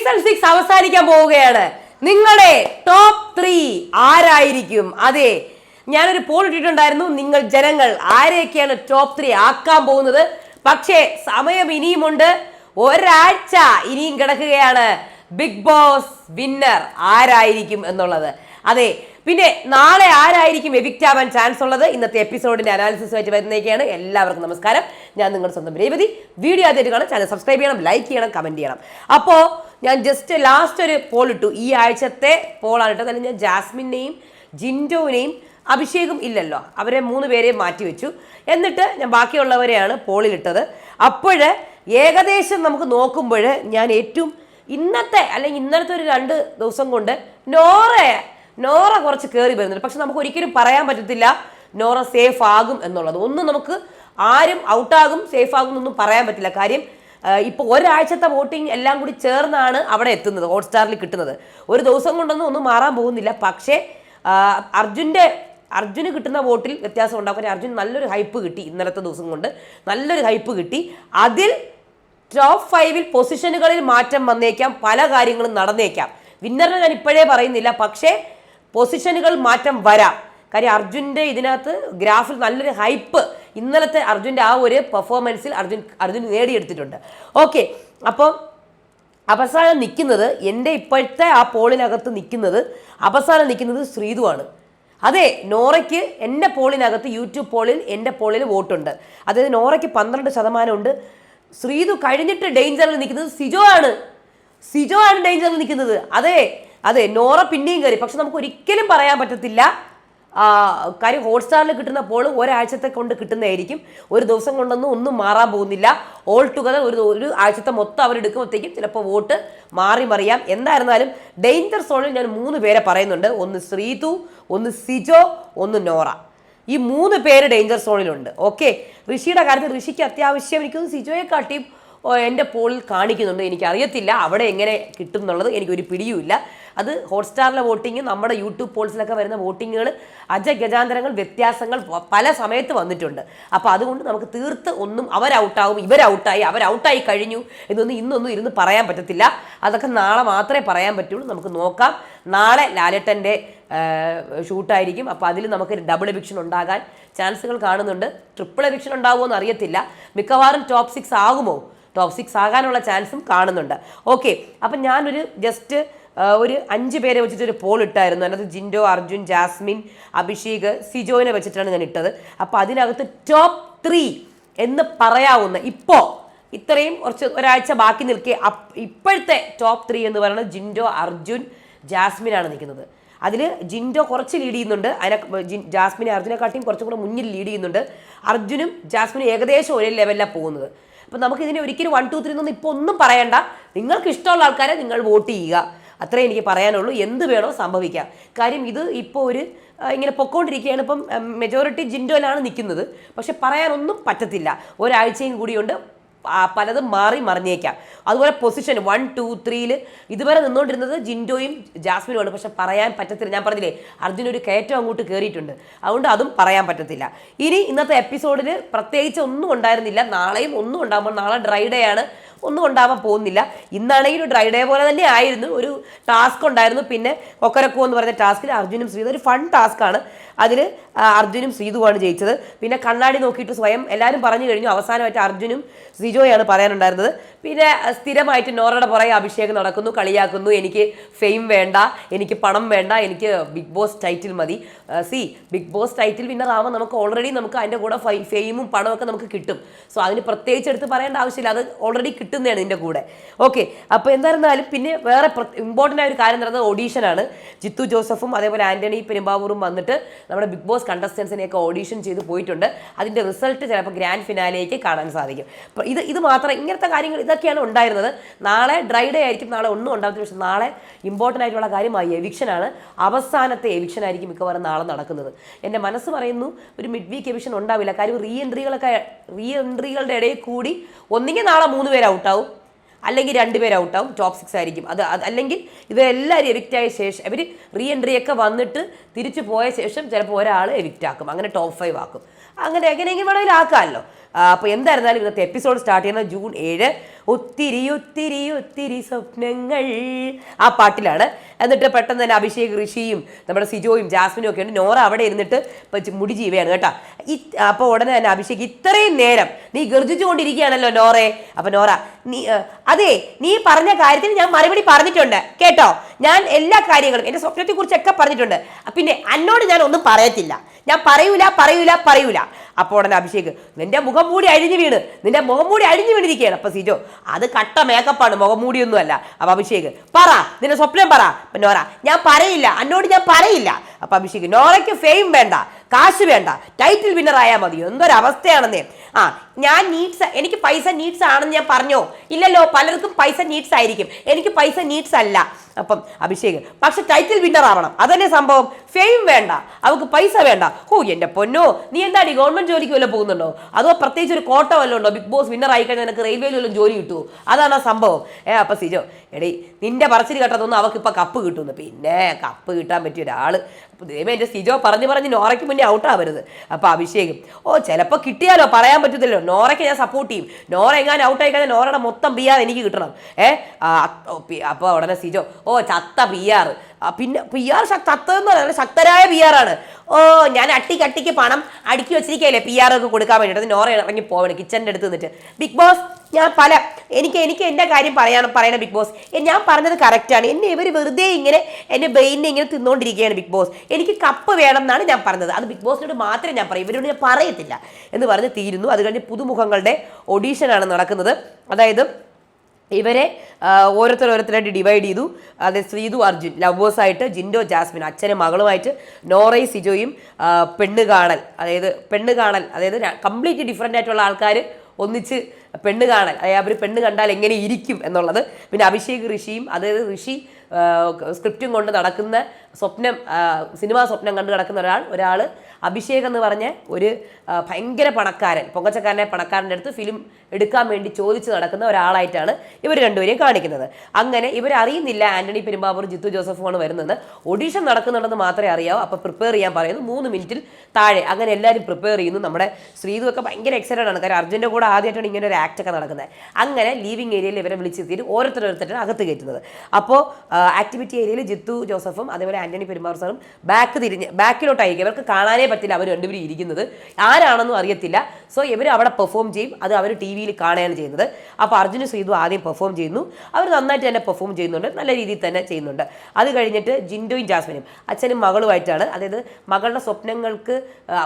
Season six അവസാനിക്കാൻ പോവുകയാണ്. നിങ്ങളുടെ ടോപ്പ് ത്രീ ആരായിരിക്കും? അതെ ഞാനൊരു പോൾ ഇട്ടിട്ടുണ്ടായിരുന്നു. നിങ്ങൾ ജനങ്ങൾ ആരെയൊക്കെയാണ് ടോപ്പ് ത്രീ ആക്കാൻ പോകുന്നത്? പക്ഷേ സമയം ഇനിയുമുണ്ട്. ഒരാഴ്ച ഇനിയും കിടക്കുകയാണ്. ബിഗ് ബോസ് വിന്നർ ആരായിരിക്കും എന്നുള്ളത്. അതെ പിന്നെ നാളെ ആരായിരിക്കും എവിക്റ്റ് ആവാൻ ചാൻസ് ഉള്ളത്? ഇന്നത്തെ എപ്പിസോഡിന്റെ അനാലിസിസ് അനാലിസിസുമായിട്ട് വരുന്നേക്കാണ് എല്ലാവർക്കും നമസ്കാരം. ഞാൻ നിങ്ങളുടെ സ്വന്തം രേവതി. വീഡിയോ ആദ്യമായിട്ട് കാണാം ചാനൽ സബ്സ്ക്രൈബ് ചെയ്യണം ലൈക്ക് ചെയ്യണം കമന്റ് ചെയ്യണം. അപ്പോൾ ഞാൻ ജസ്റ്റ് ലാസ്റ്റ് ഒരു പോൾ ഇട്ടു. ഈ ആഴ്ചത്തെ പോളാണ് ഇട്ടത് അല്ലെങ്കിൽ ഞാൻ ജാസ്മിനെയും ജിൻഡോവിനെയും അഭിഷേകും ഇല്ലല്ലോ. അവരെ മൂന്ന് പേരെയും മാറ്റി വെച്ചു. എന്നിട്ട് ഞാൻ ബാക്കിയുള്ളവരെയാണ് പോളിലിട്ടത് അപ്പോൾ ഏകദേശം നമുക്ക് നോക്കുമ്പോൾ ഞാൻ ഏറ്റവും ഇന്നത്തെ അല്ലെങ്കിൽ ഇന്നലത്തെ ഒരു രണ്ട് ദിവസം കൊണ്ട് നോറ നോറ കുറച്ച് കയറി വരുന്നുണ്ട്. പക്ഷെ നമുക്ക് ഒരിക്കലും പറയാൻ പറ്റത്തില്ല നോറ സേഫ് ആകും എന്നുള്ളത്. ഒന്നും നമുക്ക് ആരും ഔട്ടാകും സേഫ് ആകും എന്നൊന്നും പറയാൻ പറ്റില്ല. കാര്യം ഇപ്പോൾ ഒരാഴ്ചത്തെ വോട്ടിംഗ് എല്ലാം കൂടി ചേർന്നാണ് അവിടെ എത്തുന്നത് ഹോട്ട്സ്റ്റാറിൽ കിട്ടുന്നത്. ഒരു ദിവസം കൊണ്ടൊന്നും ഒന്നും മാറാൻ പോകുന്നില്ല. പക്ഷേ അർജുന്റെ അർജുന് കിട്ടുന്ന വോട്ടിൽ വ്യത്യാസം ഉണ്ടാകും കാര്യം അർജുൻ നല്ലൊരു ഹൈപ്പ് കിട്ടി ഇന്നലത്തെ ദിവസം കൊണ്ട്. നല്ലൊരു ഹൈപ്പ് കിട്ടി. അതിൽ ടോപ്പ് ഫൈവിൽ പൊസിഷനുകളിൽ മാറ്റം വന്നേക്കാം പല കാര്യങ്ങളും നടന്നേക്കാം. വിന്നറിനെ ഞാൻ ഇപ്പോഴേ പറയുന്നില്ല. പക്ഷേ പൊസിഷനുകൾ മാറ്റം വരാം. കാര്യം അർജുന്റെ ഇതിനകത്ത് ഗ്രാഫിൽ നല്ലൊരു ഹൈപ്പ് ഇന്നലത്തെ അർജുന്റെ ആ ഒരു പെർഫോമൻസിൽ അർജുൻ അർജുൻ നേടിയെടുത്തിട്ടുണ്ട്. ഓക്കെ അപ്പോൾ അവസാനം നിൽക്കുന്നത് എന്റെ ഇപ്പോഴത്തെ ആ പോളിനകത്ത് നിൽക്കുന്നത് അവസാനം നിൽക്കുന്നത് ശ്രീതുവാണ് അതെ നോറയ്ക്ക് എന്റെ പോളിനകത്ത് യൂട്യൂബ് പോളിൽ എന്റെ പോളിൽ വോട്ടുണ്ട്. അതായത് നോറയ്ക്ക് പന്ത്രണ്ട് ശതമാനമുണ്ട്. ശ്രീതു കഴിഞ്ഞിട്ട് ഡേഞ്ചറിൽ നിൽക്കുന്നത് സിജോ ആണ്. സിജോ ആണ് ഡേഞ്ചറിൽ നിൽക്കുന്നത്. അതെ അതെ നോറ പിന്നെയും കയറി. പക്ഷെ നമുക്ക് ഒരിക്കലും പറയാൻ പറ്റത്തില്ല. കാര്യം ഹോട്ട്സ്റ്റാറിൽ കിട്ടുന്ന പോൾ ഒരാഴ്ചത്തെ കൊണ്ട് കിട്ടുന്നതായിരിക്കും. ഒരു ദിവസം കൊണ്ടൊന്നും ഒന്നും മാറാൻ പോകുന്നില്ല. ഓൾ ടുഗദർ ഒരു ഒരു ആഴ്ചത്തെ മൊത്തം അവരെടുക്കുമ്പോഴത്തേക്കും ചിലപ്പോൾ വോട്ട് മാറി മറിയാം. എന്തായിരുന്നാലും ഡേഞ്ചർ സോണിൽ ഞാൻ മൂന്ന് പേരെ പറയുന്നുണ്ട്. ഒന്ന് ശ്രീതു ഒന്ന് സിജോ ഒന്ന് നോറ. ഈ മൂന്ന് പേര് ഡേഞ്ചർ സോണിലുണ്ട് ഓക്കെ ഋഷിയുടെ കാര്യത്തിൽ ഋഷിക്ക് അത്യാവശ്യം എനിക്കൊന്ന് സിജോയെ കാട്ടിയും എന്റെ പോളിൽ കാണിക്കുന്നുണ്ട്. എനിക്കറിയത്തില്ല അവിടെ എങ്ങനെ കിട്ടും എന്നുള്ളത് എനിക്കൊരു പിടിയുമില്ല. അത് ഹോട്ട്സ്റ്റാറിലെ വോട്ടിങ് നമ്മുടെ യൂട്യൂബ് പോൾസിലൊക്കെ വരുന്ന വോട്ടിങ്ങുകൾ അജഗജാന്തരങ്ങൾ വ്യത്യാസങ്ങൾ പ- പല സമയത്ത് വന്നിട്ടുണ്ട്. അപ്പോൾ അതുകൊണ്ട് നമുക്ക് തീർത്ത് ഒന്നും അവർ ഔട്ടാവും ഇവർ അവരൗട്ടാവും ഇവരൗട്ടായി അവരൗട്ടായി കഴിഞ്ഞു എന്നൊന്നും ഇന്നൊന്നും ഇരുന്ന് പറയാൻ പറ്റത്തില്ല. അതൊക്കെ നാളെ മാത്രമേ പറയാൻ പറ്റുള്ളൂ. നമുക്ക് നോക്കാം. നാളെ ലാലേട്ടന്റെ ഷൂട്ടായിരിക്കും. അപ്പോൾ അതിൽ നമുക്ക് ഡബിൾ എവിക്ഷൻ ഉണ്ടാകാൻ ചാൻസുകൾ കാണുന്നുണ്ട്. ട്രിപ്പിൾ എവിക്ഷൻ ഉണ്ടാവുമോ എന്ന് അറിയത്തില്ല. മിക്കവാറും ടോപ്പ് സിക്സ് ആകുമോ? ടോപ്പ് ആകാനുള്ള ചാൻസും കാണുന്നുണ്ട്. ഓക്കെ അപ്പം ഞാനൊരു ജസ്റ്റ് ഒരു അഞ്ച് പേരെ വെച്ചിട്ട് ഒരു പോൾ ഇട്ടായിരുന്നു. അതിനകത്ത് ജിൻഡോ അർജുൻ ജാസ്മിൻ അഭിഷേക് സിജോയിനെ വെച്ചിട്ടാണ് ഞാൻ ഇട്ടത്. അപ്പോൾ അതിനകത്ത് ടോപ്പ് ത്രീ എന്ന് പറയാവുന്ന ഇപ്പോൾ ഇത്രയും കുറച്ച് ഒരാഴ്ച ബാക്കി നിൽക്കെ ഇപ്പോഴത്തെ ടോപ്പ് ത്രീ എന്ന് പറയുന്നത് ജിൻഡോ അർജുൻ ജാസ്മിനാണ് നിൽക്കുന്നത്. അതിൽ ജിൻഡോ കുറച്ച് ലീഡ് ചെയ്യുന്നുണ്ട്. അതിനെ ജാസ്മിനെ അർജുനെക്കാട്ടിയും കുറച്ചും കൂടെ മുന്നിൽ ലീഡ് ചെയ്യുന്നുണ്ട്. അർജുനും ജാസ്മിനും ഏകദേശം ഒരേ ലെവലിലാണ് പോകുന്നത്. അപ്പം നമുക്ക് ഇതിനെ ഒരിക്കലും വൺ ടു ത്രീ എന്നൊന്നും ഇപ്പോൾ ഒന്നും പറയണ്ട. നിങ്ങൾക്ക് ഇഷ്ടമുള്ള ആൾക്കാരെ നിങ്ങൾ വോട്ട് ചെയ്യുക. അത്രേ എനിക്ക് പറയാനുള്ളൂ. എന്ത് വേണോ സംഭവിക്കാം. കാര്യം ഇത് ഇപ്പോൾ ഒരു ഇങ്ങനെ പൊക്കോണ്ടിരിക്കുകയാണ്. ഇപ്പം മെജോറിറ്റി ജിൻഡോയിലാണ് നിൽക്കുന്നത് പക്ഷെ പറയാനൊന്നും പറ്റത്തില്ല. ഒരാഴ്ചയും കൂടിയുണ്ട്. പലതും മാറി മറിഞ്ഞേക്കാം. അതുപോലെ പൊസിഷൻ വൺ ടു ത്രീയിൽ ഇതുവരെ നിന്നുകൊണ്ടിരുന്നത് ജിൻഡോയും ജാസ്മിനുമാണ്. പക്ഷെ പറയാൻ പറ്റത്തില്ല. ഞാൻ പറഞ്ഞില്ലേ അർജുൻ ഒരു കയറ്റം അങ്ങോട്ട് കയറിയിട്ടുണ്ട് അതുകൊണ്ട് അതും പറയാൻ പറ്റത്തില്ല. ഇനി ഇന്നത്തെ എപ്പിസോഡിൽ പ്രത്യേകിച്ച് ഒന്നും ഉണ്ടായിരുന്നില്ല. നാളെയും ഒന്നും ഉണ്ടാകുമ്പോൾ നാളെ ഡ്രൈ ഡേ ആണ്. ഒന്നും ഉണ്ടാവാൻ പോകുന്നില്ല. ഇന്നാണെങ്കിൽ ഡ്രൈ ഡേ പോലെ തന്നെ ആയിരുന്നു. ഒരു ടാസ്ക് ഉണ്ടായിരുന്നു. പിന്നെ കൊക്കരക്കോ എന്ന് പറഞ്ഞ ടാസ്കിൽ അർജുനും ശ്രീതു ഒരു ഫൺ ടാസ്ക്കാണ് അതിൽ അർജുനും ശ്രീതുവാണ് ജയിച്ചത്. പിന്നെ കണ്ണാടി നോക്കിയിട്ട് സ്വയം എല്ലാവരും പറഞ്ഞു കഴിഞ്ഞു. അവസാനമായിട്ട് അർജുനും സിജോയാണ് പറയാനുണ്ടായിരുന്നത്. പിന്നെ സ്ഥിരമായിട്ട് നോറയുടെ പുറകെ അഭിഷേകം നടക്കുന്നു കളിയാക്കുന്നു. എനിക്ക് ഫെയിം വേണ്ട എനിക്ക് പണം വേണ്ട എനിക്ക് ബിഗ് ബോസ് ടൈറ്റിൽ മതി. സി ബിഗ് ബോസ് ടൈറ്റിൽ വിന്നർ ആവുമ്പോൾ നമുക്ക് ഓൾറെഡി നമുക്ക് അതിന്റെ കൂടെ ഫെയിമും പണമൊക്കെ നമുക്ക് കിട്ടും. സോ അതിന് പ്രത്യേകിച്ച് എടുത്ത് പറയേണ്ട ആവശ്യമില്ല. അത് ഓൾറെഡി കിട്ടുന്നതാണ് ഇതിന്റെ കൂടെ. ഓക്കെ അപ്പോൾ എന്തായിരുന്നാലും പിന്നെ വേറെ ഇമ്പോർട്ടന്റ് ആയ ഒരു കാര്യം നടന്നത് ഓഡീഷനാണ് ജിത്തു ജോസഫും അതേപോലെ ആന്റണി പെരുമ്പാവൂറും വന്നിട്ട് നമ്മുടെ ബിഗ് ബോസ് കണ്ടസ്റ്റൻസിനെയൊക്കെ ഓഡീഷൻ ചെയ്ത് പോയിട്ടുണ്ട്. അതിന്റെ റിസൾട്ട് ചിലപ്പോൾ ഗ്രാൻഡ് ഫിനാലേക്ക് കാണാൻ സാധിക്കും. അപ്പോൾ ഇത് ഇത് മാത്രം ഇങ്ങനത്തെ കാര്യങ്ങൾ ഇതൊക്കെയാണ് ഉണ്ടായിരുന്നത്. നാളെ ഡ്രൈ ഡേ ആയിരിക്കും. നാളെ ഒന്നും ഉണ്ടാകത്തില്ല പക്ഷേ നാളെ ഇമ്പോർട്ടന്റ് ആയിട്ടുള്ള കാര്യമായി എവിക്ഷനാണ് അവസാനത്തെ എവിക്ഷൻ ആയിരിക്കും മിക്കവാറും നാളെ നടക്കുന്നത്. എന്റെ മനസ്സ് പറയുന്നു ഒരു മിഡ് വീക്ക് എവിക്ഷൻ ഉണ്ടാവില്ല. കാര്യം റീ എൻട്രികളൊക്കെ റീ എൻട്രികളുടെ ഇടയിൽ കൂടി ഒന്നുകിൽ നാളെ മൂന്ന് പേര് ഔട്ടാവും അല്ലെങ്കിൽ രണ്ട് പേര് ഔട്ടാവും ടോപ്പ് സിക്സ് ആയിരിക്കും. അത് അല്ലെങ്കിൽ ഇവരെല്ലാവരും എവിക്റ്റ് ആയ ശേഷം ഇവർ റീ എൻട്രിയൊക്കെ വന്നിട്ട് തിരിച്ചു പോയ ശേഷം ചിലപ്പോൾ ഒരാൾ എവിക്റ്റ് ആക്കും. അങ്ങനെ ടോപ്പ് ഫൈവ് ആക്കും. അങ്ങനെ എങ്ങനെയെങ്കിലും വേണമെങ്കിൽ ആക്കാമല്ലോ. അപ്പോൾ എന്തായിരുന്നാലും ഇന്നത്തെ എപ്പിസോഡ് സ്റ്റാർട്ട് ചെയ്യുന്ന ജൂൺ ഏഴ്. ഒത്തിരി ഒത്തിരി ഒത്തിരി സ്വപ്നങ്ങൾ ആ പാട്ടിലാണ്. എന്നിട്ട് പെട്ടെന്ന് തന്നെ അഭിഷേക് ഋഷിയും നമ്മുടെ സിജോയും ജാസ്മിനും ഒക്കെ ഉണ്ട്. നോറ അവിടെ ഇരുന്നിട്ട് ഇപ്പം മുടി ജീവയാണ് കേട്ടോ. ഈ അപ്പോൾ ഉടനെ തന്നെ അഭിഷേക് ഇത്രയും നേരം നീ ഗർജിച്ചുകൊണ്ടിരിക്കുകയാണല്ലോ നോറെ. അപ്പോൾ നോറ നീ അതെ നീ പറഞ്ഞ കാര്യത്തിന് ഞാൻ മറുപടി പറഞ്ഞിട്ടുണ്ട്. കേട്ടോ? ഞാൻ എല്ലാ കാര്യങ്ങളും എന്റെ സ്വപ്നത്തെ കുറിച്ചൊക്കെ പറഞ്ഞിട്ടുണ്ട്. പിന്നെ അന്നോട് ഞാൻ ഒന്നും പറയത്തില്ല. ഞാൻ പറയൂല പറയൂല പറയൂല. അപ്പോൾ ഉടനെ അഭിഷേക് നിന്റെ മുഖം മൂടി അഴിഞ്ഞു വീണ്. നിന്റെ മുഖം മൂടി അഴിഞ്ഞു വീണിരിക്കുകയാണ്. അപ്പൊ സിജോ അത് കട്ട മേക്കപ്പാണ് മുഖം മൂടിയൊന്നും അല്ല അപ്പൊ അഭിഷേക് പറ. നിന്റെ സ്വപ്നം പറ. നോറ ഞാൻ പറയില്ല. എന്നോട് ഞാൻ പറയില്ല. അപ്പൊ അഭിഷേക് നോറയ്ക്ക് ഫെയിം വേണ്ട കാശ് വേണ്ട ടൈറ്റിൽ വിന്നർ ആയാൽ മതി. എന്തൊരവസ്ഥയാണെന്നേ. ആ ഞാൻ നീഡ്സ് എനിക്ക് പൈസ നീഡ്സ് ആണെന്ന് ഞാൻ പറഞ്ഞോ? ഇല്ലല്ലോ പലർക്കും പൈസ നീഡ്സ് ആയിരിക്കും. എനിക്ക് പൈസ നീഡ്സ് അല്ല. അപ്പം അഭിഷേക് പക്ഷെ ടൈറ്റിൽ വിന്നർ ആവണം. അതന്നെ സംഭവം. ഫെയിം വേണ്ട. അവൾക്ക് പൈസ വേണ്ട. ഓ എന്റെ പൊന്നോ നീ എന്താടി ഗവൺമെന്റ് ജോലിക്ക് വല്ല പോകുന്നുണ്ടോ? അതോ പ്രത്യേകിച്ച് ഒരു കോട്ട വല്ലതും ഉണ്ടോ? ബിഗ് ബോസ് വിന്നർ ആയി കഴിഞ്ഞാൽ നിനക്ക് റെയിൽവേയിൽ വല്ലതും ജോലി കിട്ടുമോ അതാണ് ആ സംഭവം. ഏ അപ്പൊ സിജോ എടീ നിന്റെ പറച്ചിൽ കേട്ടതൊന്നും അവൾക്ക് ഇപ്പൊ കപ്പ് കിട്ടുന്നു പിന്നെ കപ്പ് കിട്ടാൻ പറ്റിയ അപ്പൊ ദൈവം എന്റെ സിജോ പറഞ്ഞു പറഞ്ഞ് നോറയ്ക്ക് മുന്നേ ഔട്ടാവരുത്. അപ്പോൾ അഭിഷേകം ഓ ചിലപ്പോൾ കിട്ടിയാലോ? പറയാൻ പറ്റത്തില്ലല്ലോ. നോറയ്ക്ക് ഞാൻ സപ്പോർട്ട് ചെയ്യും. നോറ എങ്ങാനും ഔട്ടായി കഴിഞ്ഞാൽ നോറയുടെ മൊത്തം പി ആർ എനിക്ക് കിട്ടണം. ഏ അപ്പോൾ ഉടനെ സിജോ ഓ ചത്ത പി ആർ പിന്നെ പി ആർ ചത്തതെന്ന് പറയുന്നത് ശക്തരായ പി ആർ ആണ്. ഓ ഞാൻ അട്ടിക്കട്ടിക്ക് പണം അടുക്കി വെച്ചിരിക്കുകയല്ലേ പി ആർ ഒക്കെ കൊടുക്കാൻ വേണ്ടിയിട്ട്. നോറ ഇറങ്ങി പോവണം കിച്ചന്റെ അടുത്ത് നിന്നിട്ട്. ബിഗ് ബോസ് ഞാൻ പല എനിക്ക് എനിക്ക് എന്റെ കാര്യം പറയാൻ പറയണം ബിഗ് ബോസ് ഞാൻ പറഞ്ഞത് കറക്റ്റാണ് എന്നെ ഇവർ വെറുതെ ഇങ്ങനെ എന്റെ ബ്രെയിനിനെ ഇങ്ങനെ തിന്നുകൊണ്ടിരിക്കുകയാണ് ബിഗ് ബോസ് എനിക്ക് കപ്പ് വേണം എന്നാണ് ഞാൻ പറഞ്ഞത്. അത് ബിഗ് ബോസിനോട് മാത്രമേ ഞാൻ പറയൂ. ഇവരോട് ഞാൻ പറയത്തില്ല എന്ന് പറഞ്ഞ് തീരുന്നു. അത് കഴിഞ്ഞ് പുതുമുഖങ്ങളുടെ ഓഡീഷനാണ് നടക്കുന്നത്. അതായത് ഇവരെ ഓരോരുത്തരോരോരുത്തരായിട്ട് ഡിവൈഡ് ചെയ്തു. അത് ശ്രീതു അർജുൻ ലവേഴ്സായിട്ട് ജിൻഡോ ജാസ്മിൻ അച്ഛനും മകളുമായിട്ട് നോറൈ സിജോയും പെണ്ണ് കാണൽ അതായത് പെണ്ണ് കാണൽ അതായത് കംപ്ലീറ്റ്ലി ഡിഫറെന്റ് ആയിട്ടുള്ള ആൾക്കാർ ഒന്നിച്ച് പെണ്ണ് കാണൽ അതായത് അവർ പെണ്ണ് കണ്ടാൽ എങ്ങനെ ഇരിക്കും എന്നുള്ളത്. പിന്നെ അഭിഷേക് ഋഷിയും അതായത് ഋഷി സ്ക്രിപ്റ്റും കൊണ്ട് നടക്കുന്ന സ്വപ്നം സിനിമാ സ്വപ്നം കണ്ടു കിടക്കുന്ന ഒരാൾ ഒരാൾ അഭിഷേക് എന്ന് പറഞ്ഞ ഒരു ഭയങ്കര പണക്കാരൻ പൊങ്കച്ചക്കാരനെ പണക്കാരന്റെ അടുത്ത് ഫിലിം എടുക്കാൻ വേണ്ടി ചോദിച്ച് നടക്കുന്ന ഒരാളായിട്ടാണ് ഇവർ രണ്ടുപേരെയും കാണിക്കുന്നത്. അങ്ങനെ ഇവരറിയുന്നില്ല ആന്റണി പെരുമ്പാവൂർ ജിത്തു ജോസഫുമാണ് വരുന്നത്. ഒഡീഷൻ നടക്കുന്നുണ്ടെന്ന് മാത്രമേ അറിയാവൂ. അപ്പോൾ പ്രിപ്പയർ ചെയ്യാൻ പറയുന്നു. മൂന്ന് മിനിറ്റിൽ താഴെ. അങ്ങനെ എല്ലാവരും പ്രിപ്പയർ ചെയ്യുന്നു. നമ്മുടെ ശ്രീതുവൊക്കെ ഭയങ്കര എക്സൈറ്റഡ് ആണ്. കാരണം അർജുന്റെ കൂടെ ആദ്യമായിട്ടാണ് ഇങ്ങനെ ഒരു ആക്ട് ഒക്കെ നടക്കുന്നത്. അങ്ങനെ ലീവിംഗ് ഏരിയയിൽ ഇവരെ വിളിച്ചെത്തിയിട്ട് ഓരോരുത്തർ ഓരോരുത്തരാണ് അകത്ത് കയറ്റുന്നത്. അപ്പോൾ ആക്ടിവിറ്റി ഏരിയയിൽ ജിത്തു ജോസഫും അതേപോലെ ആന്റണി പെരുമാർ സാറും ബാക്ക് തിരിഞ്ഞ് ബാക്കിലോട്ടായിരിക്കും ഇവർക്ക് കാണാനേ പറ്റില്ല അവർ രണ്ടുപേരും ഇരിക്കുന്നത്. ആരാണെന്നും അറിയത്തില്ല. സോ ഇവർ അവിടെ പെർഫോം ചെയ്യും. അത് അവർ ടി വിയിൽ കാണുകയാണ് ചെയ്യുന്നത്. അപ്പോൾ അർജുന ശ്രീതു ആദ്യം പെർഫോം ചെയ്യുന്നു. അവർ നന്നായിട്ട് തന്നെ പെർഫോം ചെയ്യുന്നുണ്ട്. നല്ല രീതിയിൽ തന്നെ ചെയ്യുന്നുണ്ട്. അത് കഴിഞ്ഞിട്ട് ജിൻഡോയും ജാസ്മിനും അച്ഛനും മകളുമായിട്ടാണ്. അതായത് മകളുടെ സ്വപ്നങ്ങൾക്ക്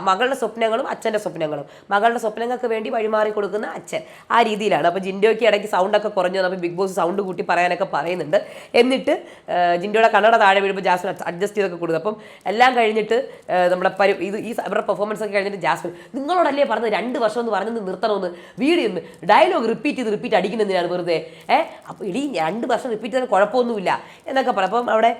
മകളുടെ സ്വപ്നങ്ങളും അച്ഛന്റെ സ്വപ്നങ്ങളും. മകളുടെ സ്വപ്നങ്ങൾക്ക് വേണ്ടി വഴിമാറി കൊടുക്കുന്ന അച്ഛൻ ആ രീതിയിലാണ്. അപ്പോൾ ജിൻഡോയ്ക്ക് ഇടയ്ക്ക് സൗണ്ടൊക്കെ കുറഞ്ഞു അപ്പോൾ ബിഗ് ബോസ് സൗണ്ട് കൂട്ടി പറയാനൊക്കെ പറയുന്നുണ്ട്. എന്നിട്ട് ജിൻഡോയുടെ കണ്ണട താഴെ വീഴുമ്പോൾ ജാസ്മിൻ അഡ്ജസ്റ്റ് ചെയ്തൊക്കെ കൊടുക്കുക അപ്പം എല്ലാം കഴിഞ്ഞിട്ട് നമ്മുടെ പരി ഇത് ഈ അവരുടെ പെർഫോമൻസ് ഒക്കെ കഴിഞ്ഞിട്ട് ജാസ്മിൻ നിങ്ങളോടല്ലേ പറഞ്ഞത് രണ്ട് വർഷം എന്ന് പറഞ്ഞത് നിർത്തണമെന്ന് വീഡിയോ ഒന്ന് ഡയലോഗ് റിപ്പീറ്റ് ചെയ്ത് റിപ്പീറ്റ് അടിക്കുന്നതിനാണ് വെറുതെ. ഏഹ് അപ്പോൾ ഇടി രണ്ട് വർഷം റിപ്പീറ്റ് ചെയ്താൽ കുഴപ്പമൊന്നുമില്ല എന്നൊക്കെ പറയാം. അപ്പം അവിടെ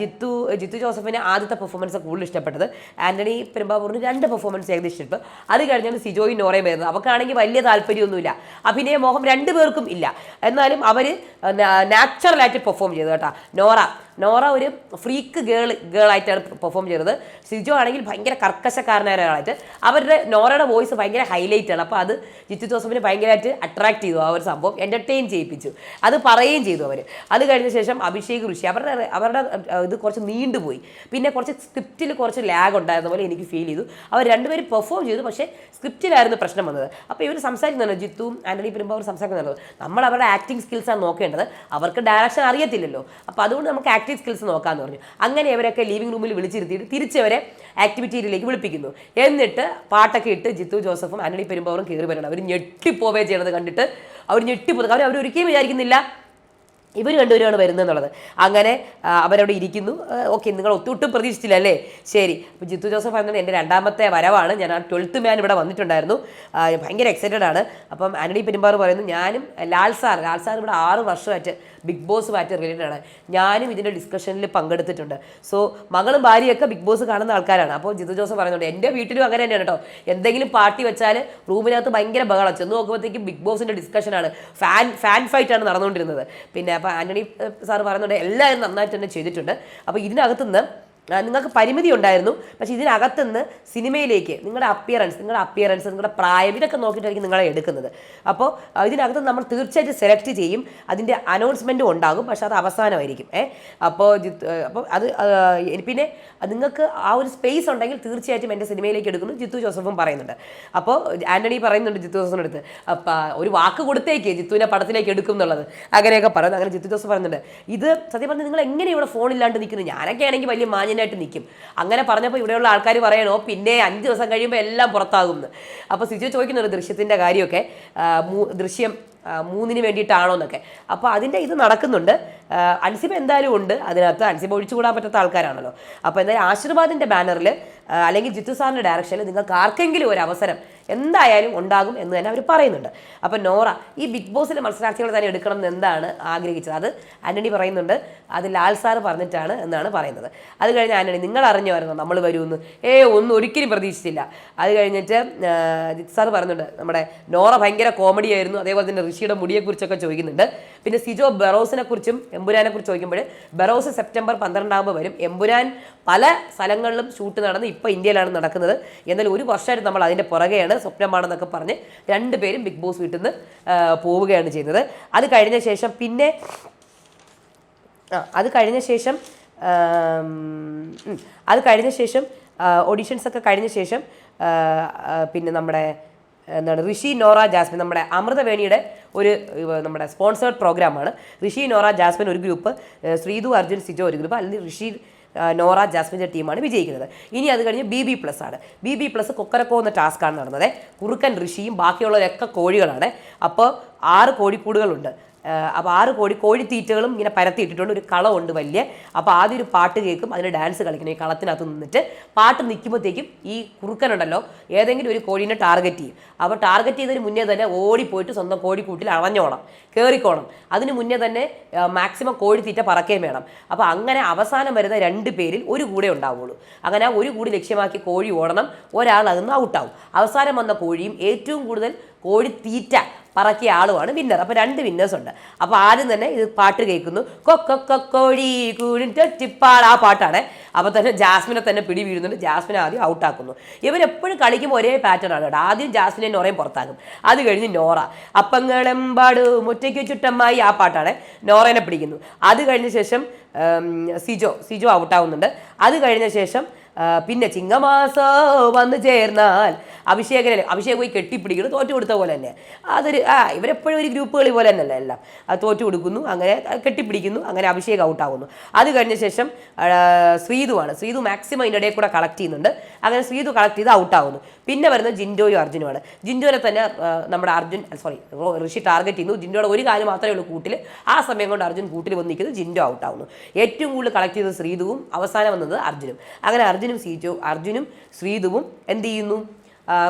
ജിത്തു ജിത്തു ജോസഫിന് ആദ്യത്തെ പെർഫോമൻസ് കൂടുതൽ ഇഷ്ടപ്പെട്ടത്. ആന്റണി പെരുമ്പാപൂറിന് രണ്ട് പെർഫോമൻസ് ഏകദേശം ഇഷ്ടപ്പെട്ടു അത് കഴിഞ്ഞാണ് സിജോയും നോറയും വരുന്നത്. അവർക്കാണെങ്കിൽ വലിയ താല്പര്യമൊന്നുമില്ല. അഭിനയ മോഹം രണ്ടുപേർക്കും ഇല്ല. എന്നാലും അവർ നാച്ചുറലായിട്ട് പെർഫോം ചെയ്തു കേട്ടോ. നോറ നോറ ഒരു ഫ്രീക്ക് ഗേൾ ഗേൾ ആയിട്ടാണ് പെർഫോം ചെയ്തത്. സിജോ ആണെങ്കിൽ ഭയങ്കര കർക്കശക്കാരനായ ഒരാളായിട്ട്. അവരുടെ നോറയുടെ വോയിസ് ഭയങ്കര ഹൈലൈറ്റ് ആണ്. അപ്പോൾ അത് ജിത്തു ജോസഫിനെ ഭയങ്കരമായിട്ട് അട്രാക്ട് ചെയ്തു ആ ഒരു സംഭവം. എന്റർടൈൻ ചെയ്യിപ്പിച്ചു. അത് പറയുകയും ചെയ്തു അവർ അത് കഴിഞ്ഞ ശേഷം അഭിഷേക് ഋഷി. അവരുടെ അവരുടെ ഇത് കുറച്ച് നീണ്ടുപോയി. പിന്നെ കുറച്ച് സ്ക്രിപ്റ്റിൽ കുറച്ച് ലാഗ് ഉണ്ടായിരുന്ന പോലെ എനിക്ക് ഫീൽ ചെയ്തു. അവർ രണ്ടുപേരും പെർഫോം ചെയ്തു. പക്ഷേ സ്ക്രിപ്റ്റിലായിരുന്നു പ്രശ്നം വന്നത്. അപ്പോൾ ഇവർ സംസാരിക്കുന്നുണ്ട്. ജിത്തുവും ആന്റണി പെരുമ്പാവൂർ സംസാരിക്കുന്നുണ്ട്. നമ്മൾ അവരുടെ ആക്ടിങ് സ്കിൽസാണ് നോക്കേണ്ടത്. അവർക്ക് ഡയറക്ഷൻ അറിയത്തില്ലല്ലോ. അപ്പോൾ അതുകൊണ്ട് നമുക്ക് ആക്ടിങ് സ്കിൽസ് നോക്കാമെന്ന് പറഞ്ഞു. അങ്ങനെ ഇവരൊക്കെ ലിവിംഗ് റൂമിൽ വിളിച്ചിരുത്തിയിട്ട് തിരിച്ചവരെ ആക്ടിവിറ്റിയിലേക്ക് വിളിപ്പിക്കുന്നു. എന്നിട്ട് പാട്ടൊക്കെ ഇട്ട് ജിത്തു ജോസഫും ആന്റണി പെരുമ്പോറും കയറി വരണം. അവർ ഞെട്ടിപ്പോവേ ചെയ്യണത് കണ്ടിട്ട് അവർ ഞെട്ടിപ്പോകും കാരണം അവർ ഒരിക്കലും വിചാരിക്കുന്നില്ല. ഇവർ രണ്ടുപേരുമാണ് വരുന്നത് എന്നുള്ളത് അങ്ങനെ അവരവിടെ ഇരിക്കുന്നു. ഓക്കെ നിങ്ങൾ ഒത്തിട്ടും പ്രതീക്ഷിച്ചില്ല അല്ലേ? ശരി. അപ്പോൾ ജിത്തു ജോസഫ് അങ്ങനെ എന്റെ രണ്ടാമത്തെ വരവാണ്. ഞാൻ ആ ട്വൽത്ത് മാൻ ഇവിടെ വന്നിട്ടുണ്ടായിരുന്നു. ഭയങ്കര എക്സൈറ്റഡ് ആണ്. അപ്പം ആന്റണി പെരുമ്പാർ പറയുന്നു ഞാനും ലാൽ സാർ ലാൽ സാർ ഇവിടെ ആറ് വർഷമായിട്ട് ബിഗ് ബോസ് മാറ്റ് റിലേറ്റഡ് ആണ്. ഞാനും ഇതിന്റെ ഡിസ്കഷനിൽ പങ്കെടുത്തിട്ടുണ്ട്. സോ മകളും ഭാര്യയൊക്കെ ബിഗ് ബോസ് കാണുന്ന ആൾക്കാരാണ്. അപ്പോൾ ജിത്തു ജോസഫ് പറയുന്നുണ്ട് എന്റെ വീട്ടിലും അങ്ങനെ തന്നെയാണ് കേട്ടോ. എന്തെങ്കിലും പാർട്ടി വെച്ചാൽ റൂമിനകത്ത് ഭയങ്കര ബഹളം ചെന്ന് നോക്കുമ്പോഴത്തേക്കും ബിഗ് ബോസിന്റെ ഡിസ്കഷനാണ് ഫാൻ ഫാൻ ഫൈറ്റാണ് നടന്നുകൊണ്ടിരുന്നത്. പിന്നെ അപ്പോൾ ആന്റണി സാർ പറയുന്നുണ്ട് എല്ലാവരും നന്നായിട്ട് തന്നെ ചെയ്തിട്ടുണ്ട്. അപ്പോൾ ഇതിനകത്തുനിന്ന് നിങ്ങൾക്ക് പരിമിതി ഉണ്ടായിരുന്നു. പക്ഷെ ഇതിനകത്തുനിന്ന് സിനിമയിലേക്ക് നിങ്ങളുടെ അപ്പിയറൻസ് നിങ്ങളുടെ അപ്പിയറൻസ് നിങ്ങളുടെ പ്രായം ഇതൊക്കെ നോക്കിയിട്ടായിരിക്കും നിങ്ങളെ എടുക്കുന്നത്. അപ്പോൾ ഇതിനകത്ത് നമ്മൾ തീർച്ചയായിട്ടും സെലക്ട് ചെയ്യും. അതിന്റെ അനൗൺസ്മെന്റും ഉണ്ടാകും. പക്ഷെ അത് അവസാനമായിരിക്കും. ഏ അപ്പോൾ അപ്പോൾ അത് പിന്നെ നിങ്ങൾക്ക് ആ ഒരു സ്പേസ് ഉണ്ടെങ്കിൽ തീർച്ചയായിട്ടും എന്റെ സിനിമയിലേക്ക് എടുക്കുന്നു. ജിത്തു ജോസഫും പറയുന്നുണ്ട്. അപ്പോൾ ആന്റണി പറയുന്നുണ്ട് ജിത്തു ജോസഫിന്റെ അടുത്ത് അപ്പം ഒരു വാക്ക് കൊടുത്തേക്ക് ജിത്തുവിനെ പടത്തിലേക്ക് എടുക്കും എന്നുള്ളത്. അങ്ങനെയൊക്കെ പറയുന്നത് അങ്ങനെ ജിത്തു ജോസഫ് പറയുന്നുണ്ട് ഇത് സത്യം പറഞ്ഞാൽ നിങ്ങൾ എങ്ങനെ ഇവിടെ ഫോണില്ലാണ്ട് നിൽക്കുന്നു? ഞാനൊക്കെ ആണെങ്കിൽ വലിയ മാന്യനായിട്ട് നിൽക്കും അങ്ങനെ പറഞ്ഞപ്പോൾ ഇവിടെയുള്ള ആൾക്കാർ പറയണോ പിന്നെ അഞ്ച് ദിവസം കഴിയുമ്പോൾ എല്ലാം പുറത്താകും അപ്പോൾ സിജു ചോദിക്കുന്നുണ്ട് ദൃശ്യത്തിന്റെ കാര്യമൊക്കെ ദൃശ്യം മൂന്നിന് വേണ്ടിയിട്ടാണോ എന്നൊക്കെ. അപ്പോൾ അതിന്റെ ഇത് നടക്കുന്നുണ്ട്. അൻസിബ എന്തായാലും ഉണ്ട്. അതിനകത്ത് അൻസിബ ഒഴിച്ചുകൂടാൻ പറ്റാത്ത ആൾക്കാരാണല്ലോ. അപ്പോൾ എന്തായാലും ആശീർവാദിന്റെ ബാനറിൽ അല്ലെങ്കിൽ ജിത്തു സാറിന്റെ ഡയറക്ഷനിൽ നിങ്ങൾക്ക് ആർക്കെങ്കിലും ഒരു അവസരം എന്തായാലും ഉണ്ടാകും എന്ന് തന്നെ അവർ പറയുന്നുണ്ട്. അപ്പോൾ നോറ ഈ ബിഗ് ബോസിലെ മത്സരാർത്ഥികളെ തന്നെ എടുക്കണം എന്ന് എന്താണ് ആഗ്രഹിച്ചത്? അത് ആന്റണി പറയുന്നുണ്ട്. അത് ലാൽ സാർ പറഞ്ഞിട്ടാണ് എന്നാണ് പറയുന്നത്. അത് കഴിഞ്ഞ് ആന്റണി നിങ്ങൾ അറിഞ്ഞായിരുന്നു നമ്മൾ വരുമെന്ന്? ഏ ഒന്നും ഒരിക്കലും പ്രതീക്ഷിച്ചില്ല. അത് കഴിഞ്ഞിട്ട് ജിത്തു സാർ പറയുന്നുണ്ട് നമ്മുടെ നോറ ഭയങ്കര കോമഡി ആയിരുന്നു. അതേപോലെ തന്നെ ഋഷിയുടെ മുടിയെക്കുറിച്ചൊക്കെ ചോദിക്കുന്നുണ്ട്. പിന്നെ സിജോ ബെറോസിനെ കുറിച്ചും എമ്പുരാനെ കുറിച്ച് ചോദിക്കുമ്പോൾ ബെറോസ് സെപ്റ്റംബർ പന്ത്രണ്ടാകുമ്പോൾ വരും. എമ്പുരാൻ പല സ്ഥലങ്ങളിലും ഷൂട്ട് നടന്ന് ഇപ്പോൾ ഇന്ത്യയിലാണ് നടക്കുന്നത്. എന്നാൽ ഒരു വർഷമായിട്ട് നമ്മൾ അതിന്റെ പുറകെയാണ് സ്വപ്നമാണെന്നൊക്കെ പറഞ്ഞ് രണ്ടുപേരും ബിഗ് ബോസ് വീട്ടിൽ നിന്ന് പോവുകയാണ് ചെയ്യുന്നത്. അത് കഴിഞ്ഞ ശേഷം പിന്നെ അത് കഴിഞ്ഞ ശേഷം അത് കഴിഞ്ഞ ശേഷം ഓഡീഷൻസ് ഒക്കെ കഴിഞ്ഞ ശേഷം പിന്നെ നമ്മുടെ എന്താണ് ഋഷി നോറ ജാസ്മിൻ നമ്മുടെ അമൃതവേണിയുടെ ഒരു നമ്മുടെ സ്പോൺസേർഡ് പ്രോഗ്രാമാണ്. ഋഷി നോറ ജാസ്മിൻ ഒരു ഗ്രൂപ്പ് ശ്രീതു അർജുൻ സിജോ ഒരു ഗ്രൂപ്പ് അല്ലെങ്കിൽ ഋഷി നോറ ജാസ്മിന്റെ ടീമാണ് വിജയിക്കുന്നത്. ഇനി അത് കഴിഞ്ഞ് ബി ബി പ്ലസ് ആണ്. ബി ബി പ്ലസ് കൊക്കരക്കോ എന്ന ടാസ്ക്കാണ് നടന്നത്. കുറുക്കൻ ഋഷിയും ബാക്കിയുള്ളവരൊക്കെ കോഴികളാണ്. അപ്പോൾ ആറ് കോഴിക്കൂടുകളുണ്ട്. അപ്പോൾ ആറ് കോഴി കോഴിത്തീറ്റകളും ഇങ്ങനെ പരത്തിയിട്ടിട്ടുണ്ട്. ഒരു കളമുണ്ട് വലിയ. അപ്പോൾ ആദ്യം ഒരു പാട്ട് കേൾക്കും അതിന് ഡാൻസ് കളിക്കണം ഈ കളത്തിനകത്ത് നിന്നിട്ട് പാട്ട് നിൽക്കുമ്പോഴത്തേക്കും ഈ കുറുക്കനുണ്ടല്ലോ ഏതെങ്കിലും ഒരു കോഴീനെ ടാർഗറ്റ് ചെയ്യും. അപ്പോൾ ടാർഗറ്റ് ചെയ്തതിന് മുന്നേ തന്നെ ഓടിപ്പോയിട്ട് സ്വന്തം കോഴിക്കൂട്ടിൽ അണഞ്ഞോണം കയറിക്കോണം അതിന് മുന്നേ തന്നെ മാക്സിമം കോഴിത്തീറ്റ പറക്കുകയും വേണം. അപ്പോൾ അങ്ങനെ അവസാനം വരുന്ന രണ്ട് പേരിൽ ഒരു കൂടെ ഉണ്ടാവുള്ളൂ. അങ്ങനെ ഒരു കൂടി ലക്ഷ്യമാക്കി കോഴി ഓടണം ഒരാൾ അതിൽ ഔട്ടാവും അവസാനം വന്ന കോഴിയും ഏറ്റവും കൂടുതൽ കോഴിത്തീറ്റ പറക്കിയ ആളുമാണ് വിന്നർ അപ്പോൾ രണ്ട് വിന്നേഴ്സ് ഉണ്ട്. അപ്പോൾ ആദ്യം തന്നെ ഇത് പാട്ട് കേൾക്കുന്നു. കൊക്കൊക്കോഴി കൂടി കൂടിപ്പാട് ആ പാട്ടാണ്. അപ്പോൾ തന്നെ ജാസ്മിനെ തന്നെ പിടി വീഴുന്നുണ്ട് ജാസ്മിനെ ആദ്യം ഔട്ടാക്കുന്നു ഇവരെപ്പോഴും കളിക്കുമ്പോൾ ഒരേ പാറ്റേൺ ആണ് കേട്ടോ. ആദ്യം ജാസ്മിനെ നോറയും പുറത്താക്കും. അത് കഴിഞ്ഞ് നോറ. അപ്പങ്ങളെമ്പാട് മുറ്റയ്ക്ക് ചുറ്റമ്മായി ആ പാട്ടാണ്. നോറേനെ പിടിക്കുന്നു. അത് കഴിഞ്ഞ ശേഷം സിജോ. സിജോ ഔട്ടാവുന്നുണ്ട് അത് കഴിഞ്ഞ ശേഷം പിന്നെ ചിങ്ങമാസോ വന്നു ചേർന്നാൽ അഭിഷേകനെ അഭിഷേക് പോയി കെട്ടിപ്പിടിക്കുന്നു തോറ്റു കൊടുത്ത പോലെ തന്നെ. അതൊരു ആ ഇവരെപ്പോഴും ഒരു ഗ്രൂപ്പുകളി പോലെ തന്നെയല്ല എല്ലാം. അത് തോറ്റു കൊടുക്കുന്നു അങ്ങനെ കെട്ടിപ്പിടിക്കുന്നു അങ്ങനെ അഭിഷേക് ഔട്ടാവുന്നു അത് കഴിഞ്ഞ ശേഷം ശ്രീതുവാണ്. ശ്രീതു മാക്സിമം അതിന്റെ ഇടയിൽ കൂടെ കളക്ട് ചെയ്യുന്നുണ്ട്. അങ്ങനെ ശ്രീതു കളക്ട് ചെയ്ത് ഔട്ടാവുന്നു പിന്നെ വരുന്നത് ജിൻഡോയും അർജുനുമാണ്. ജിൻഡോനെ തന്നെ നമ്മുടെ അർജുൻ സോറി ഋഷി ടാർഗറ്റ് ചെയ്യുന്നു. ജിൻഡോയുടെ ഒരു കാര്യം മാത്രമേ ഉള്ളൂ കൂട്ടിൽ. ആ സമയം കൊണ്ട് അർജുൻ കൂട്ടിൽ വന്ന് നിൽക്കുന്നത് ജിൻഡോ ഔട്ടാവുന്നു ഏറ്റവും കൂടുതൽ കളക്ട് ചെയ്തത് ശ്രീതുവും അവസാനം വന്നത് അർജുനും. അങ്ങനെ അർജുനും സീജോ അർജുനും ശ്രീതുവും എന്ത് ചെയ്യുന്നു?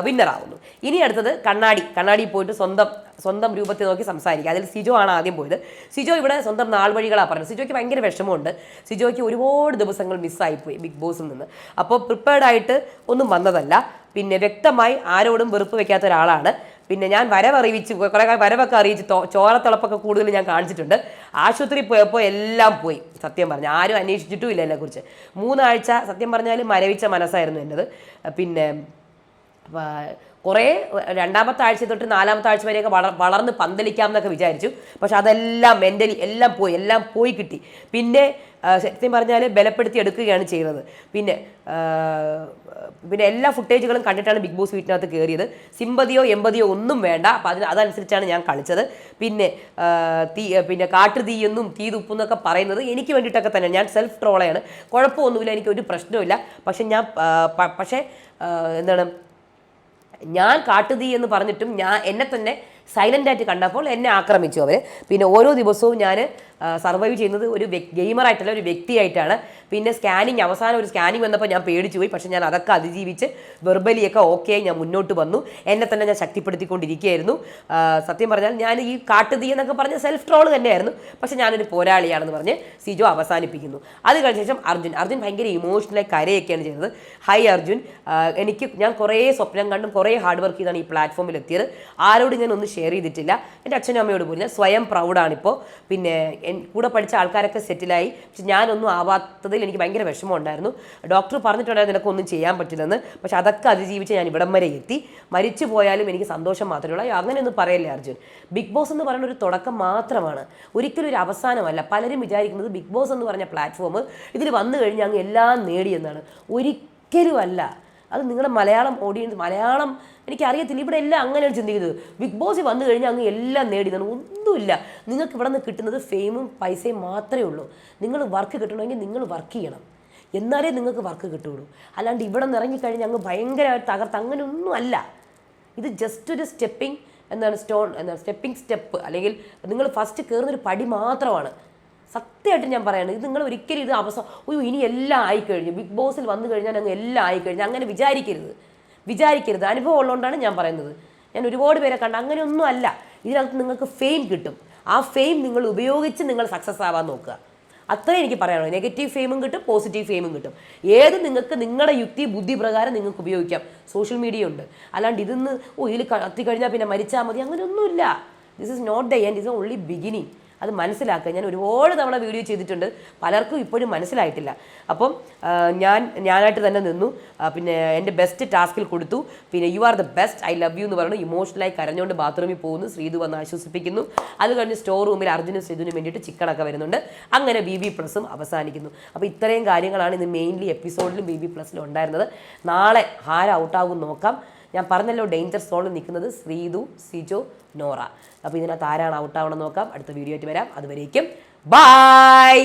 വിന്നറാവുന്നു ഇനി അടുത്തത് കണ്ണാടി. കണ്ണാടി പോയിട്ട് സ്വന്തം സ്വന്തം രൂപത്തെ നോക്കി സംസാരിക്കുക. അതിൽ സിജോ ആണ് ആദ്യം പോയത്. സിജോ ഇവിടെ സ്വന്തം നാൾ വഴികളാണ് പറഞ്ഞത് സിജോയ്ക്ക് ഭയങ്കര വിഷമമുണ്ട്. സിജോയ്ക്ക് ഒരുപാട് ദിവസങ്ങൾ മിസ്സായിപ്പോയി ബിഗ് ബോസിൽ നിന്ന്. അപ്പോൾ പ്രിപ്പയർഡ് ആയിട്ട് ഒന്നും വന്നതല്ല. പിന്നെ വ്യക്തമായി ആരോടും വെറുപ്പ് വെക്കാത്ത ഒരാളാണ്. പിന്നെ ഞാൻ വരവറിയിച്ച് കുറേ വരവൊക്കെ അറിയിച്ച് ചോരത്തിളപ്പൊക്കെ കൂടുതൽ ഞാൻ കാണിച്ചിട്ടുണ്ട്. ആശുപത്രി പോയപ്പോൾ എല്ലാം പോയി സത്യം പറഞ്ഞു. ആരും അന്വേഷിച്ചിട്ടും ഇല്ല എന്നെക്കുറിച്ച്. മൂന്നാഴ്ച സത്യം പറഞ്ഞാൽ മരവിച്ച മനസ്സായിരുന്നു എന്റെത് പിന്നെ കുറേ രണ്ടാമത്തെ ആഴ്ച തൊട്ട് നാലാമത്തെ ആഴ്ച വരെയൊക്കെ വളർ വളർന്ന് പന്തലിക്കാം എന്നൊക്കെ വിചാരിച്ചു. പക്ഷെ അതെല്ലാം മെന്റലി എല്ലാം പോയി എല്ലാം പോയി കിട്ടി. പിന്നെ സത്യം പറഞ്ഞാൽ ബലപ്പെടുത്തി എടുക്കുകയാണ് ചെയ്യുന്നത് പിന്നെ പിന്നെ എല്ലാ ഫുട്ടേജുകളും കണ്ടിട്ടാണ് ബിഗ് ബോസ് വീട്ടിനകത്ത് കയറിയത് സിമ്പതിയോ എമ്പതിയോ ഒന്നും വേണ്ട. അപ്പം അതിന് അതനുസരിച്ചാണ് ഞാൻ കളിച്ചത്. പിന്നെ തീ പിന്നെ കാട്ടു തീയെന്നും തീ തുപ്പെന്നൊക്കെ പറയുന്നത് എനിക്ക് വേണ്ടിയിട്ടൊക്കെ തന്നെ ഞാൻ സെൽഫ് ട്രോളയാണ് കുഴപ്പമൊന്നുമില്ല എനിക്ക് ഒരു പ്രശ്നമില്ല പക്ഷെ ഞാൻ പക്ഷേ എന്താണ് ഞാൻ കാട്ടുതീ എന്ന് പറഞ്ഞിട്ടും ഞാൻ എന്നെ തന്നെ സൈലന്റ് ആയിട്ട് കണ്ടപ്പോൾ എന്നെ ആക്രമിച്ചു അവർ പിന്നെ ഓരോ ദിവസവും ഞാൻ സർവൈവ് ചെയ്യുന്നത് ഒരു ഗെയിമറായിട്ടല്ല ഒരു വ്യക്തിയായിട്ടാണ്. പിന്നെ സ്കാനിങ് അവസാനം ഒരു സ്കാനിങ് വന്നപ്പോൾ ഞാൻ പേടിച്ചു പോയി. പക്ഷേ ഞാൻ അതൊക്കെ അതിജീവിച്ച് വെർബലിയൊക്കെ ഓക്കെ ഞാൻ മുന്നോട്ട് വന്നു. എന്നെ തന്നെ ഞാൻ ശക്തിപ്പെടുത്തിക്കൊണ്ടിരിക്കുകയായിരുന്നു. സത്യം പറഞ്ഞാൽ ഞാൻ ഈ കാട്ടുതീ എന്നൊക്കെ പറഞ്ഞ സെൽഫ് ട്രോൾ തന്നെയായിരുന്നു. പക്ഷേ ഞാനൊരു പോരാളിയാണെന്ന് പറഞ്ഞ് സിജോ അവസാനിപ്പിക്കുന്നു. അത് കഴിഞ്ഞ ശേഷം അർജുൻ. അർജുൻ ഭയങ്കര ഇമോഷണലായി കരയൊക്കെയാണ് ചെയ്തത്. ഹൈ അർജുൻ. എനിക്ക് ഞാൻ കുറേ സ്വപ്നം കണ്ടും കുറേ ഹാർഡ് വർക്ക് ചെയ്താണ് ഈ പ്ലാറ്റ്ഫോമിൽ എത്തിയത്. ആരോടും ഞാൻ ഒന്നും ഷെയർ ചെയ്തിട്ടില്ല. എന്റെ അച്ഛനും അമ്മയോട് പോലും സ്വയം പ്രൗഡാണിപ്പോൾ പിന്നെ കൂടെ പഠിച്ച ആൾക്കാരൊക്കെ സെറ്റിലായി. പക്ഷെ ഞാനൊന്നും ആവാത്തതിൽ എനിക്ക് ഭയങ്കര വിഷമം ഉണ്ടായിരുന്നു ഡോക്ടർ പറഞ്ഞിട്ടുണ്ടായിരുന്നു നിനക്കൊന്നും ചെയ്യാൻ പറ്റില്ലെന്ന്. പക്ഷെ അതൊക്കെ അതിജീവിച്ച് ഞാൻ ഇവിടം വരെ എത്തി. മരിച്ചു പോയാലും എനിക്ക് സന്തോഷം മാത്രമേ ഉള്ളൂ. അങ്ങനെയൊന്നും പറയല്ലേ അർജുൻ. ബിഗ് ബോസ് എന്ന് പറയുന്ന ഒരു തുടക്കം മാത്രമാണ്. ഒരിക്കലും ഒരു അവസാനമല്ല. പലരും വിചാരിക്കുന്നത് ബിഗ് ബോസ് എന്ന് പറഞ്ഞ പ്ലാറ്റ്ഫോം ഇതിൽ വന്നു കഴിഞ്ഞാൽ അങ്ങ് എല്ലാം നേടിയെന്നാണ് ഒരിക്കലും അല്ല അത് നിങ്ങളുടെ മലയാളം ഓഡിയൻസ് മലയാളം എനിക്കറിയത്തില്ല. ഇവിടെ എല്ലാം അങ്ങനെയാണ് ചിന്തിക്കുന്നത്. ബിഗ് ബോസ് വന്നു കഴിഞ്ഞാൽ അങ്ങ് എല്ലാം നേടി. നേടിയതാണ് ഒന്നുമില്ല. നിങ്ങൾക്ക് ഇവിടെ നിന്ന് കിട്ടുന്നത് ഫെയിമും പൈസയും മാത്രമേ ഉള്ളൂ. നിങ്ങൾ വർക്ക് കിട്ടണമെങ്കിൽ നിങ്ങൾ വർക്ക് ചെയ്യണം. എന്നാലേ നിങ്ങൾക്ക് വർക്ക് കിട്ടുള്ളൂ അല്ലാണ്ട് ഇവിടെ നിന്ന് ഇറങ്ങിക്കഴിഞ്ഞാൽ അങ്ങ് ഭയങ്കരമായിട്ട് തകർത്ത് അങ്ങനെയൊന്നും അല്ല. ഇത് ജസ്റ്റ് ഒരു സ്റ്റെപ്പിംഗ് എന്താണ് സ്റ്റോൺ എന്താണ് സ്റ്റെപ്പിംഗ് സ്റ്റെപ്പ് അല്ലെങ്കിൽ നിങ്ങൾ ഫസ്റ്റ് കയറുന്നൊരു പടി മാത്രമാണ്. സത്യമായിട്ട് ഞാൻ പറയാണ് ഇത് നിങ്ങൾ ഒരിക്കലും ഇത് അവസാനം അയ്യോ ഇനി എല്ലാം ആയിക്കഴിഞ്ഞു. ബിഗ് ബോസിൽ വന്നു കഴിഞ്ഞാൽ അങ്ങ് എല്ലാം ആയിക്കഴിഞ്ഞു. അങ്ങനെ വിചാരിക്കരുത്. വിചാരിക്കരുത്. അനുഭവം ഉള്ളതുകൊണ്ടാണ് ഞാൻ പറയുന്നത്. ഞാൻ ഒരുപാട് പേരെ കണ്ട അങ്ങനെയൊന്നും അല്ല. ഇതിനകത്ത് നിങ്ങൾക്ക് ഫെയിം കിട്ടും. ആ ഫെയിം നിങ്ങൾ ഉപയോഗിച്ച് നിങ്ങൾ സക്സസ് ആവാൻ നോക്കുക. അത്രേ എനിക്ക് പറയാനുള്ളൂ. നെഗറ്റീവ് ഫെയിമും കിട്ടും പോസിറ്റീവ് ഫെയിമും കിട്ടും. ഏത് നിങ്ങൾക്ക് നിങ്ങളുടെ യുക്തി ബുദ്ധി പ്രകാരം നിങ്ങൾക്ക് ഉപയോഗിക്കാം. സോഷ്യൽ മീഡിയ ഉണ്ട്. അല്ലാണ്ട് ഇതിന്ന് ഓ ഇതിൽ കത്തിക്കഴിഞ്ഞാൽ പിന്നെ മരിച്ചാൽ മതി. അങ്ങനെയൊന്നുമില്ല. This is not the end is only beginning അത് മനസ്സിലാക്കുക. ഞാൻ ഒരുപാട് തവണ വീഡിയോ ചെയ്തിട്ടുണ്ട്. പലർക്കും ഇപ്പോഴും മനസ്സിലായിട്ടില്ല. അപ്പം ഞാൻ ഞാനായിട്ട് തന്നെ നിന്നു. പിന്നെ എന്റെ ബെസ്റ്റ് ടാസ്കിൽ കൊടുത്തു. പിന്നെ you are the best I love you എന്ന് പറഞ്ഞു ഇമോഷണലായി കരഞ്ഞുകൊണ്ട് ബാത്റൂമിൽ പോകുന്നു. ശ്രീതു വന്ന് ആശ്വസിപ്പിക്കുന്നു. അത് കഴിഞ്ഞ് സ്റ്റോർ റൂമിൽ അർജുനും ശ്രീതുവിനും വേണ്ടിയിട്ട് ചിക്കണൊക്കെ വരുന്നുണ്ട്. അങ്ങനെ ബി ബി പ്ലസും അവസാനിക്കുന്നു. അപ്പോൾ ഇത്രയും കാര്യങ്ങളാണ് ഇന്ന് മെയിൻലി എപ്പിസോഡിലും ബി ബി പ്ലസിലും ഉണ്ടായിരുന്നത്. നാളെ ആര് ഔട്ടാകും നോക്കാം. ഞാൻ പറഞ്ഞല്ലോ ഡേഞ്ചർ സോണിൽ നിൽക്കുന്നത് ശ്രീതു സിജോ നോറ. അപ്പോൾ ഇതിനകത്ത് ആരാണ് ഔട്ടാവണം നോക്കാം. അടുത്ത വീഡിയോ ആയിട്ട് വരാം. അതുവരേക്കും ബൈ